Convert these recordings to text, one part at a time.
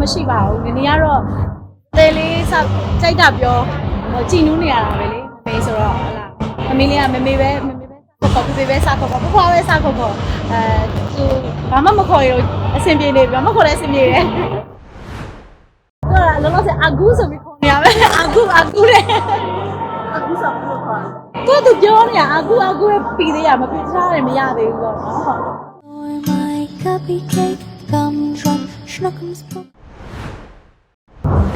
တော့မရှိပါဘူးဒီနေ့ကတော့တဲလေးစကြိုက်တာပြောဟိုကြည်နူးနေရတာပဲလေမေဆိုတော့ဟလာမမေလေးကမမေပဲမမေပဲခေါ်ခေါ်ဖေဖေပဲစခေါ်ခေါ်ဖွားဖွားပဲစခေါ်ခေါ်အဲသူဘာမှမခေါ်ရဘူးအဆင်ပြေနေပြီဘာမှခေါ်လဲအဆင်ပြေတယ်သူကလောလောဆယ်အကူဆိုပြီးခေါ်နေရပဲအကူအကူတဲ့အခုဆိုဘယ်လိုခေါ်သူကသူပြောနေရအကူအကူရဲ့ပြီးသေးရမပြထားတယ်မရသေးဘူးပေါ့နော်ဟုတ် Boy, my cupcake gumdrop schnuckums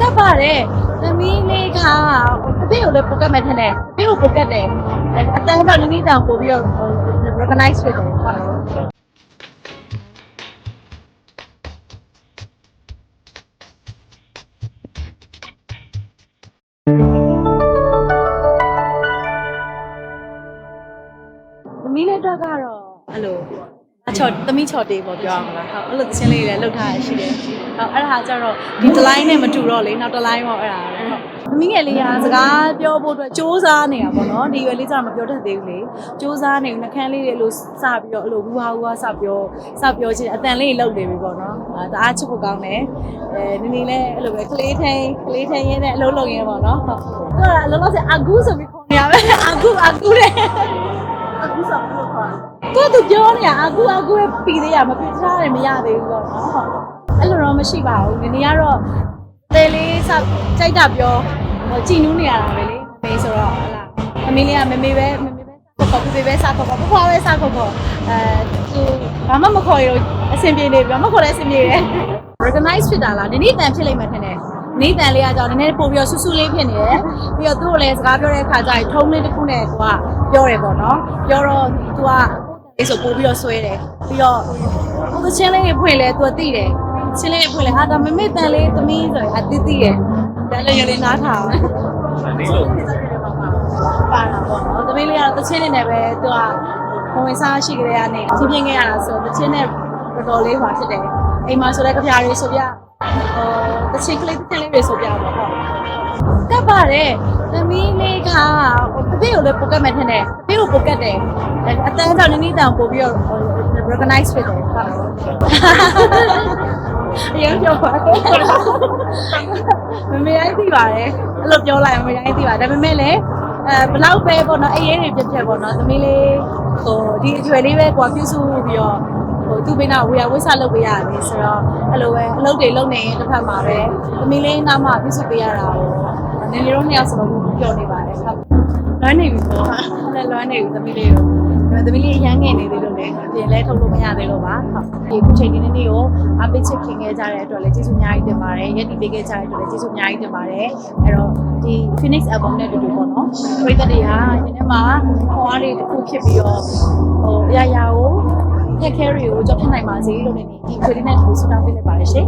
book. ကပ်ပါတယ်သမီးလေးကအဖေကိုလည်းပိုကတ်မဲ့ထင်တယ်အဖေကိုပိုကတ်တယ်အတန်းတော့နည်းနည်းတောင်ပို့ပြီးတော့ recognize ဖြစ်တယ်ဟုတ်သမီးလေးတော့ကတော့အဲ့လိုအ ချော်သမီးချော်တေးပေါ့ပြောအောင်လားဟုတ်အဲ့လိုသချင်းလေးတွေလည်းလှုပ်ထားရရှိတယ်ဟုတ်အဲ့ဒါကကြတော့ဒီတစ်လိုင်းနဲ့မတူတော့လေနောက်တစ်လိုင်းပေါ့အဲ့ဒါဟုတ်သမီးငယ်လေးကစကားပြောဖို့အတွက်စူးစမ်းနေတာပေါ့နော်ဒီရွယ်လေးကျတော့မပြောတတ်သေးဘူးလေစူးစမ်းနေနှခမ်းလေးတွေအဲ့လိုစပြီးတော့အဲ့လိုဝူဟာဝူဟာစပြောစပြောချင်းအတန်လေးလှုပ်နေပြီပေါ့နော်အဲဒါအားချစ်ဖို့ကောင်းတယ်အဲနည်းနည်းလေးအဲ့လိုပဲကလေးထိန်ကလေးထိန်ရင်းနဲ့အလုံးလုံးရင်းပေါ့နော်ဟုတ်သူကအလုံးလုံးစအကူဆိုပြီးခေါ်နေရပဲအကူအကူတဲ့ အခုဆိုဘယ်လိုခေါ်သူကသူပြောနေရအကူအကူရဲ့ပြီးသေးရမပြထားတယ်မရသေးဘူးပေါ့နော်ဟုတ်အဲ့လိုတော့မရှိပါဘူးဒီနေ့ကတော့တဲလေးစကြိုက်တာပြောဟိုကြည်နူးနေရတာပဲလေမမေဆိုတော့ဟလာမမေလေးကမမေပဲမမေပဲခေါ်ခေါ်ဖေဖေပဲစခေါ်ခေါ်ဖွားဖွားပဲစခေါ်ခေါ်အဲသူဘာမှမခေါ်ရဘူးအဆင်ပြေနေပြီဘာမှခေါ်လဲအဆင်ပြေတယ် recognize ဖြစ်တာလားဒီနေ့တန်ဖြစ်လိမ့်မယ်ထင်တယ်နေတန်လေးကကြောင့်နည်းနည်းပို့ပြီးတော့ဆူဆူလေးဖြစ်နေတယ်ပြီးတော့သူ့ကိုလည်းစကားပြောတဲ့အခါကျရင်ထုံးလေးတစ်ခုနဲ့သူက ပြောတယ်ပေါ့နော်ပြောတော့သူကလေးဆိုပို့ပြီးတော့ဆွဲတယ်ပြီးတော့ဟိုချင်းလေးတွေဖွင့်လဲသူကသိတယ်ချင်းလေးတွေဖွင့်လဲဟာဒါမမေတန်လေးသမီးဆိုရင်အတိတိရဲ့ဒါလည်းရလေးနားထောင်နေလို့ပါတာပေါ့နော်သမီးလေးကတော့တချင်းနေနဲ့ပဲသူကဘဝင်စားရှိကြတဲ့ကနေအချင်းပြင်းခဲ့ရတာဆိုတချင်းနဲ့တော်တော်လေးပါဖြစ်တယ်အိမ်မှာဆိုတဲ့ကြပြားလေးဆိုပြဟိုတချင်းကလေးတချင်းလေးတွေဆိုပြပါပေါ့ကပ်ပါတယ်သမီးလေးကဟို အဖေကိုလည်းပိုကတ်မဲ့ထင်တယ်အဖေကိုပိုကတ်တယ်အတန်းတော့နည်းနည်းတောင်ပို့ပြီးတော့ recognize ဖြစ်တယ်ဟုတ်အရင်ပြောပါတယ်မမေရိုင်းသိပါတယ်အဲ့လိုပြောလိုက်မမေရိုင်းသိပါတယ်ဒါပေမဲ့လည်းအဲဘလောက်ပဲပေါ့နော်အရေးတွေပြက်ပြက်ပေါ့နော်သမီးလေးဟိုဒီအကျွယ်လေးပဲကိုယ်ပြုစုပြီးတော့ဟိုသူ့ဘေးနာဝေယဝိဆလုပ်ပေးရတယ်ဆိုတော့အဲ့လိုပဲအလုပ်တွေလုပ်နေရင်တစ်ဖက်မှာပဲသမီးလေးနားမှာပြုစုပေးရတာကိုနင်လေးတို့နှစ်ယောက်စလုံးပျော်နေပါတယ်ဟုတ် လွမ်းနေပြီပေါ့လည်းလွမ်းနေပြီသမီးလေးတို့ဒါပေမဲ့သမီးလေးရမ်းငယ်နေသေးလို့လည်းပြင်လဲထုတ်လို့မရသေးလို့ပါဟုတ်ဒီခုချိန်ဒီနေ့နေ့ကိုအပိတ်ချစ်ခင်ခဲ့ကြတဲ့အတွက်လည်းကျေးဇူးအများကြီးတင်ပါတယ်ရက်တီပေးခဲ့ကြတဲ့အတွက်လည်းကျေးဇူးအများကြီးတင်ပါတယ်အဲ့တော့ဒီ Phoenix album နဲ့တူတူပေါ့နော်ပရိသတ်တွေဟာဒီနေ့မှာခေါ်အားတွေတစ်ခုဖြစ်ပြီးတော့ဟိုအရာရာကိုခက်ခဲတွေကိုကြောက်ဖြတ်နိုင်ပါစေလို့လည်းဒီခွေးလေးနဲ့တူဆူတောင်းပေးလိုက်ပါတယ်ရှင်